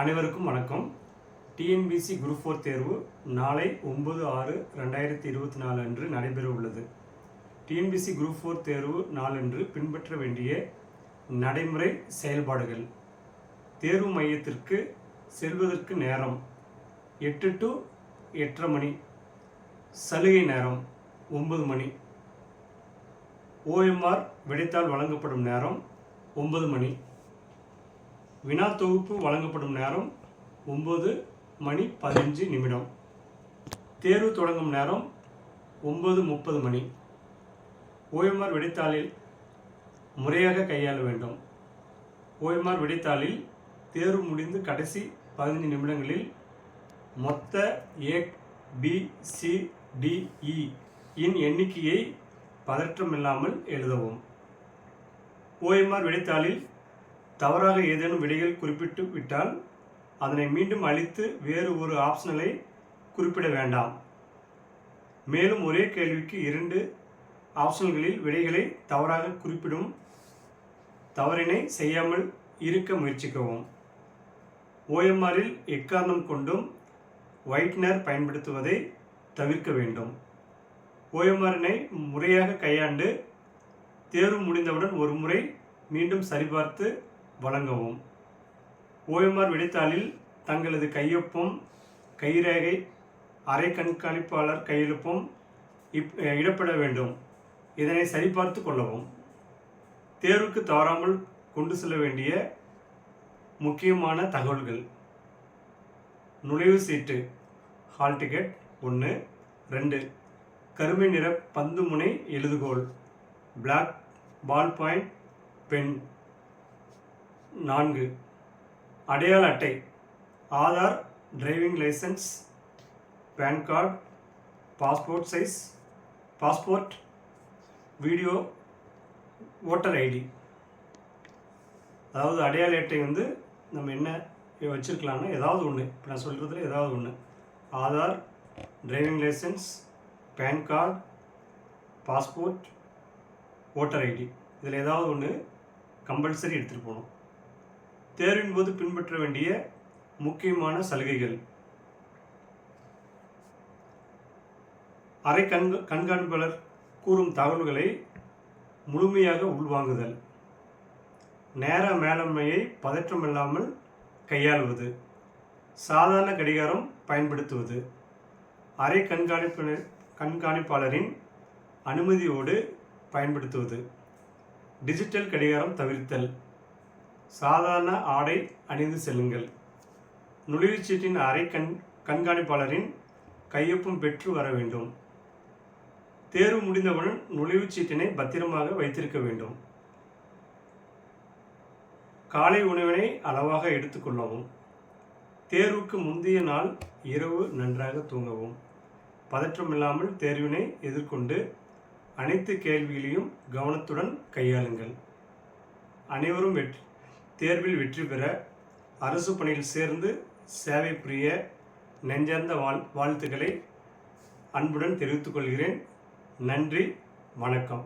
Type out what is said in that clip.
அனைவருக்கும் வணக்கம். TNPSC group four தேர்வு நாளை ஒன்பது ஆறு ரெண்டாயிரத்தி இருபத்தி நாலு அன்று நடைபெற உள்ளது. டிஎன்பிசி குரூப் ஃபோர் தேர்வு நாளன்று பின்பற்ற வேண்டிய நடைமுறை செயல்பாடுகள். தேர்வு மையத்திற்கு செல்வதற்கு நேரம் எட்டு டு எட்டரை மணி. சலுகை நேரம் ஒன்பது மணி. ஓஎம்ஆர் விடைத்தாள் வழங்கப்படும் நேரம் ஒன்பது மணி. வினா தொகுப்பு வழங்கப்படும் நேரம் ஒம்பது மணி பதினஞ்சு நிமிடம். தேர்வு தொடங்கும் நேரம் ஒம்பது முப்பது மணி. ஓஎம்ஆர் விடைத்தாளில் முறையாக கையாள வேண்டும். ஓஎம்ஆர் விடைத்தாளில் தேர்வு முடிந்து கடைசி பதினைந்து நிமிடங்களில் மொத்த A B C D E இன் எண்ணிக்கையை பதற்றமில்லாமல் எழுதவும். ஓஎம்ஆர் விடைத்தாளில் தவறாக ஏதேனும் விடைகள் குறிப்பிட்டு விட்டால் அதனை மீண்டும் அழித்து வேறு ஒரு ஆப்ஷனலை குறிப்பிட வேண்டாம். மேலும் ஒரே கேள்விக்கு இரண்டு ஆப்ஷன்களில் விடைகளை தவறாக குறிப்பிடும் தவறினை செய்யாமல் இருக்க முயற்சிக்கவும். ஓஎம்ஆரில் எக்காரணம் கொண்டும் ஒயிட்னர் பயன்படுத்துவதை தவிர்க்க வேண்டும். ஓஎம்ஆரினை முறையாக கையாண்டு தேர்வு முடிந்தவுடன் ஒரு முறை மீண்டும் சரிபார்த்து வழங்கவும். ஓஎம்ஆர் விடைத்தாளில் தங்களது கையொப்பம் கைரேகை அரை கண்காணிப்பாளர் கையெழுப்பும் இப் இடப்பட வேண்டும். இதனை சரிபார்த்து கொள்ளவும். தேர்வுக்கு தவறாமல் கொண்டு செல்ல வேண்டிய முக்கியமான தகவல்கள். நுழைவு சீட்டு ஹால் டிக்கெட் ஒன்று ரெண்டு. கருமை நிற பந்து முனை எழுதுகோல் பிளாக் பால் பாயிண்ட் பென் நான்கு. அடையாள அட்டை. Aadhaar driving license PAN card passport size passport video voter ID அதாவது அடையாள அட்டை வந்து நம்ம என்ன வச்சுருக்கலாம்னா ஏதாவது ஒன்று இப்போ நான் சொல்கிறதுல ஏதாவது ஒன்று Aadhaar driving license PAN card passport voter ID இதில் ஏதாவது ஒன்று கம்பல்சரி எடுத்துகிட்டு போகணும். தேர்வின் போது பின்பற்ற வேண்டிய முக்கியமான சலுகைகள். அரை கண் கண்காணிப்பாளர் கூறும் தகவல்களை முழுமையாக உள்வாங்குதல். நேர மேலாண்மையை பதற்றமில்லாமல் கையாளுவது. சாதாரண கடிகாரம் பயன்படுத்துவது. அரை கண்காணிப்பினர் கண்காணிப்பாளரின் அனுமதியோடு பயன்படுத்துவது. டிஜிட்டல் கடிகாரம் தவிர்த்தல். சாதாரண ஆடை அணிந்து செல்லுங்கள். நுழைவுச்சீட்டின் அறை கண் கண்காணிப்பாளரின் கையொப்பம் பெற்று வர வேண்டும். தேர்வு முடிந்தவுடன் நுழைவுச்சீட்டினை பத்திரமாக வைத்திருக்க வேண்டும். காலை உணவினை அளவாக எடுத்துக்கொள்ளவும் தேர்வுக்கு முந்தைய நாள் இரவு நன்றாக தூங்கவும். பதற்றமில்லாமல் தேர்வினை எதிர்கொண்டு அனைத்து கேள்விகளையும் கவனத்துடன் கையாளுங்கள். அனைவரும் வெற்றி தேர்வில் வெற்றி பெற அரசு பணியில் சேர்ந்து சேவை புரிய நெஞ்சார்ந்த வாழ் வாழ்த்துக்களை அன்புடன் தெரிவித்துக் கொள்கிறேன். நன்றி. வணக்கம்.